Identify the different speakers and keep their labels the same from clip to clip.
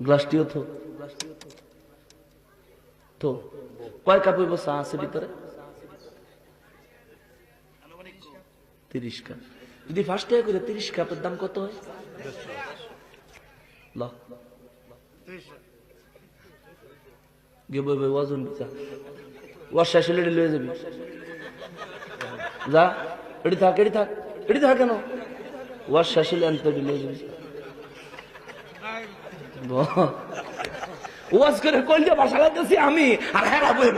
Speaker 1: গ্লাসটিও তো তো কয় কাপ হইব চা আছে ভিতরে? তিরিশ কাপ। যদি ফার্স্ট টাকা করে তিরিশ কাপের দাম কত হয়? ওজন ওয়ার শেষ হলে লয়ে যাবি। যা এটি থাক এটি থাক। এটি থাক কেন? ওয়ার শেষ হলে আনতে লয়ে যাবি। ওয়াজ করে বাসা লাগতেছি আমি, আর হেরা বই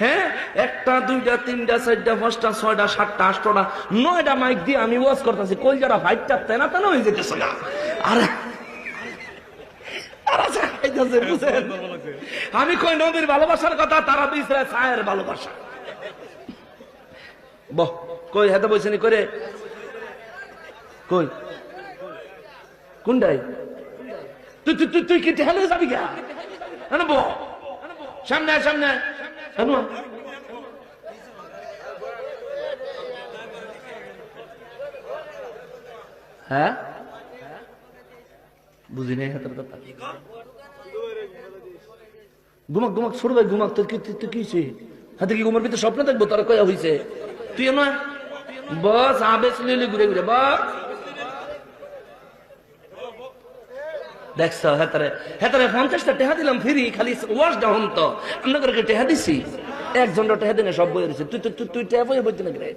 Speaker 1: হ্যাঁ একটা, দুইটা, তিনটা, চারটা, পাঁচটা, ছয়টা, সাতটা, আটটা, নয়টা মাইক দিয়ে আমি ওয়াজ করতেছি ফাইটটা তেনা তেনা হয়ে যেতেছে না আর? আমি কই নবীর ভালোবাসার কথা, তারা ছায়ের ভালোবাসা। বহ, কই হাতে বসে করে কই? হ্যাঁ? বুঝি নাই হাতের কথা। ঘুমাক ঘুমাক, ছোট ভাই, ঘুমাক। তোর কি তুই কি হাতে কি ঘুমার ভিতরে স্বপ্ন দেখব? তোর কয়া হয়েছে তুই না বস, আবেশ, লিলি, ঘুরে ঘুরে, বস। দেখছ, হেতারে হেতারে পঞ্চাশটা টেহা দিলাম, ফিরি, খালি তো। আমরা করে টেহা দিছি। একজনটা টেহা দিনে সব বই রয়েছে তুই তুই তুই টেহা বই না রে?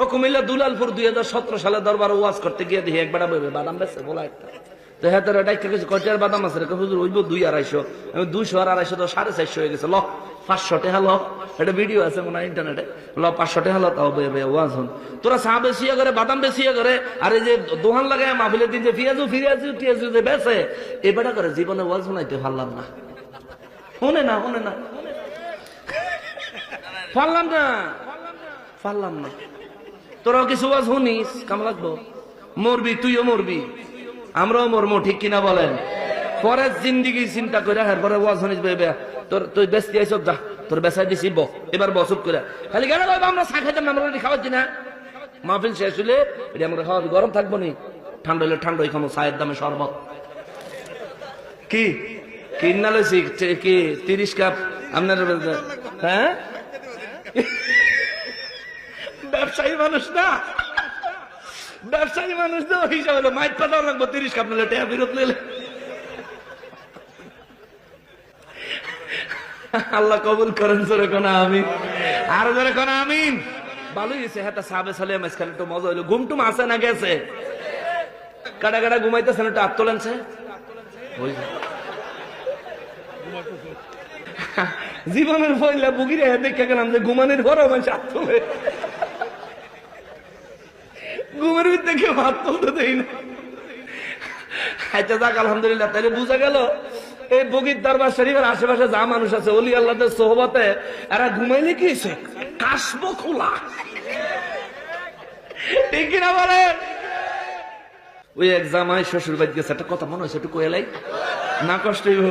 Speaker 1: ও কুমিল্লা দুলালপুর দুই হাজার সতেরো সালে দরবার ওয়াজ করতে গিয়ে দেখি একবার বইবে, বাদাম বেছে বলা একটা। তো হ্যাঁ তোর ডাইকে কিছু বাদাম আছে রে? হুজুর, ওইব দুই আড়াইশো। আমি দুইশো আর আড়াইশো তো সাড়ে চারশো হয়ে গেছে। ল পাঁচশো টেহা এটা ভিডিও আছে মনে হয় ইন্টারনেটে। ল পাঁচশো টেহা ল তাও ওয়াজ হন। তোরা চা বেশিয়া করে বাদাম বেশিয়া করে আর এই যে দোহান লাগায় মাহফিলের দিন যে ফিয়াজু ফিরিয়াজু টিয়াজু যে বেছে এবারটা করে জীবনে ওয়াজ শোনাইতে পারলাম না। শুনে না শুনে না। পারলাম না। পারলাম না। তোরাও কিছু ওয়াজ শুনিস, কাম লাগবো। মরবি, তুইও মরবি। আমরাও মরমো, ঠিক কিনা বলেন? পরে জিন্দিগি চিন্তা করে হ্যাঁ পরে ওয়াজ শুনিস বেবে তোর, তুই বেশি আইসব যা, তোর বেসাই দিছি, ব, এবার বসুপ করে। খালি কেন আমরা চা খাইতাম আমরা রুটি খাওয়াচ্ছি না? মাহফিল শেষ হলে এটা আমরা খাওয়াবি গরম থাকব নি। ঠান্ডা হলে ঠান্ডা খামো, চায়ের দামে শরবত। কি? কিনা লইছি? কি, তিরিশ কাপ? আপনার হ্যাঁ? ব্যবসায়ী মানুষ না? ব্যবসায়ী মানুষ তো হিসাবে হলো মাইক পাতাও তিরিশ কাপ নিলে, টেয়া বিরত নিলে। আল্লাহ কবুল করেন, জোরে কোন আমিন। আর জোরে কোন আমিন। ভালোই হয়েছে হ্যাঁ সাবে মাঝখানে একটু মজা হইল। ঘুমটুম আসে না গেছে? কাটা কাটা ঘুমাইতেছেন, একটু আত্মলেনছে জীবনের পয়লা বুকিরে দেখে গেলাম যে ঘুমানোর ঘর মানুষ হাত ঘুমের ভিতরে কেউ হাত তুলতে দেই না। আচ্ছা যাক, আলহামদুলিল্লাহ তাহলে বুঝা গেল, এই বগির দরবার শরীফের আশেপাশে যা মানুষ আছে, অলি আল্লাহদের সোহবতে, এরা ঘুমাইলে কি হয়েছে? কাশবো খোলা। ঠিক কিনা বলেন? ওই এক জামাই শ্বশুর বাড়ি গেছে, একটা কথা মনে হয়েছে একটু কয়েলাই না কষ্ট হইব।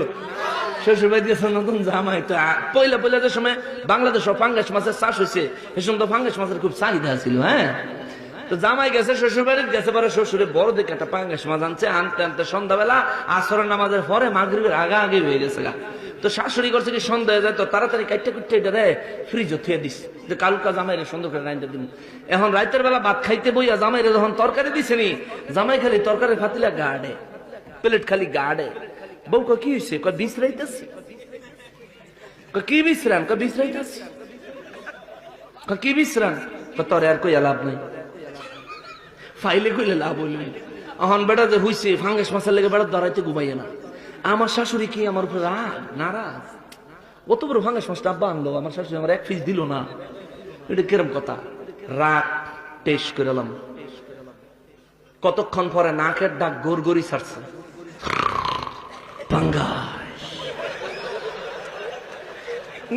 Speaker 1: শ্বশুর বাড়ি গেছে নতুন জামাই, তো পয়লা পয়লা যে সময় বাংলাদেশ ফাঙ্গাস মাছের চাষ হয়েছে সে সময় তো ফাঙ্গাস মাছের খুব চাহিদা ছিল হ্যাঁ? তো জামাই গেছে শ্বশুর বাড়ির গেছে পরে শ্বশুরে বড় দেখে একটা পাঙ্গাস মাছ আনছে আনতে আনতে সন্ধ্যাবেলা আসরের নামাজের পরে মাগরিবের আগা আগে হয়ে গেছে গা। তো শাশুড়ি করছে কি সন্ধ্যা হয়ে যায় তো তাড়াতাড়ি কাটতে কুটতে এটা রে ফ্রিজও থুয়ে দিস। যে কালকা জামাই রে সুন্দর করে রাইন্দা দিন এখন রাতের বেলা ভাত খাইতে বইয়া জামাই রে যখন তরকারি দিছে নি জামাই খালি তরকারি ফাতিলা গাড়ে প্লেট খালি গাড়ে। বউ কি হয়েছে কয় বিশ্রাইতেছি। কয়, কি বিশ্রাম? কয় বিশ্রাইতেছি। কয়, কি বিশ্রাম? কয়, তোর আর কই লাভ নাই। ফাইলে কইলে লাভ হইল এখন বেটা যে হইছে ফাঙ্গাস মাছের লেগে বেটা ধরাইতে ঘুমাইয়ে না। আমার শাশুড়ি কি আমার উপর রাগ? নারাজ? অত বড় ফাঙ্গাস মাছটা? আব্বা আনলো, আমার শাশুড়ি আমার এক পিস দিল না। এটা কিরম কথা? রাগ টেস্ট করে এলাম। কতক্ষণ পরে নাকের ডাক গোর গড়ি ছাড়ছে। পাঙ্গাস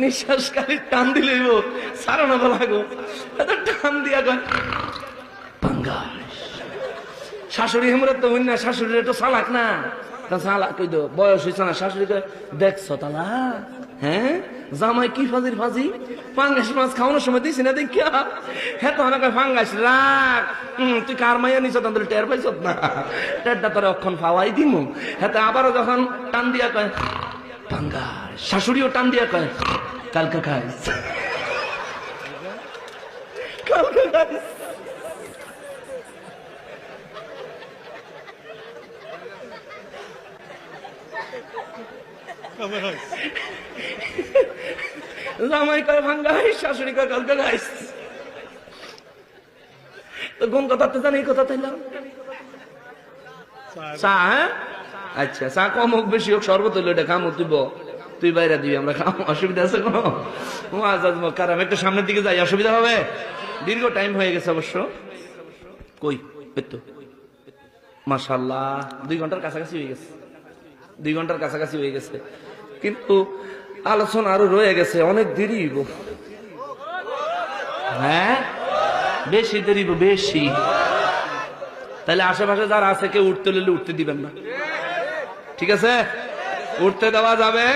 Speaker 1: নিঃশ্বাস খালি টান দিলে সারানো লাগো টান দিয়া শাশুড়ি হেমরে তো হইন না শাশুড়ি একটু চালাক না। তা সালা কই দো বয়স হয়েছে না, শাশুড়ি দেখছ তালা? হ্যাঁ? জামাই কি ফাজির ফাজি? পাঙ্গাস মাছ খাওয়ানোর সময় দিছি না দেখিয়া? হ্যাঁ তো অনেক ফাঙ্গাস রাখ। তুই কার মাইয়া নিছ? তাদের টের পাইছ না। টেরটা তোর অক্ষণ ফাওয়াই দিমু। হ্যাঁ তো আবারও যখন টান দিয়া কয়, পাঙ্গাস। শাশুড়িও টান দিয়া কয়, কালকা খাইস কালকা খাইস জামাই কয় ভাঙ্গাইস শাশুড়ি কয় কালকা তো কোন কথা তো জানি কথা তাইলাম চা হ্যাঁ? আচ্ছা চা কম হোক বেশি হোক শরবত হইল এটা খামো তুই তুই বাইরে দিবি আমরা খামো অসুবিধা আছে কোনো? কারাম একটু সামনের দিকে যাই অসুবিধা হবে? দীর্ঘ টাইম হয়ে গেছে অবশ্য। কই? তো। মাশাল্লাহ দুই ঘণ্টার কাছাকাছি হয়ে গেছে। দুই ঘণ্টার কাছাকাছি হয়ে গেছে। কিন্তু আলোচনা আরও রয়ে গেছে, অনেক দেরি হ্যাঁ? বেশি দেরি বেশি। তাহলে আশেপাশে যারা আছে, কেউ উঠতে উঠতে দিবেন না। ঠিক আছে? উঠতে দেওয়া যাবে?